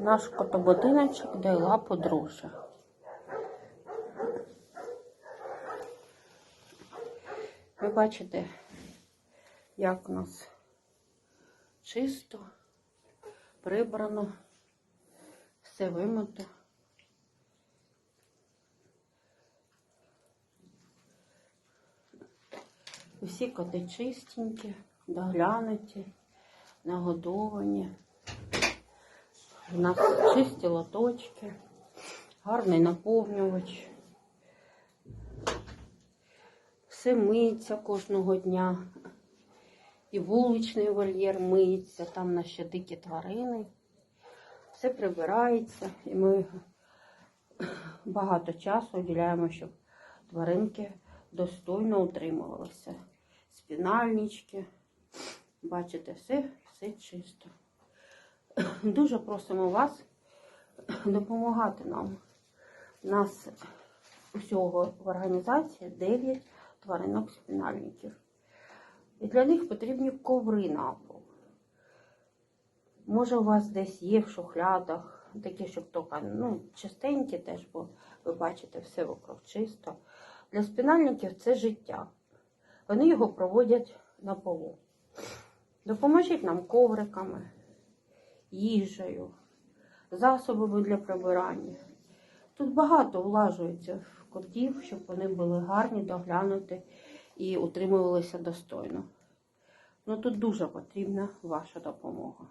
Наш котобудиночок дала подружжя. Ви бачите, як у нас чисто, прибрано, все вимито. Усі коти чистенькі, доглянуті, нагодовані. У нас чисті лоточки, гарний наповнювач. Все миється кожного дня. І вуличний вольєр миється, там на ще дикі тварини. Все прибирається, і ми багато часу уділяємо, щоб тваринки достойно утримувалися. Спінальнички. Бачите, все, все чисто. Дуже просимо вас допомагати нам. Нас усього в організації 9 тваринок спінальників. І для них потрібні коври на пол. Може, у вас десь є в шухлядах, такі, щоб тільки ну, чистенькі теж, бо ви бачите, все вокруг чисто. Для спінальників це життя. Вони його проводять на полу. Допоможіть нам ковриками, їжею, засобами для прибирання. Тут багато влажується в котів, щоб вони були гарні, доглянуті і утримувалися достойно. Ну тут дуже потрібна ваша допомога.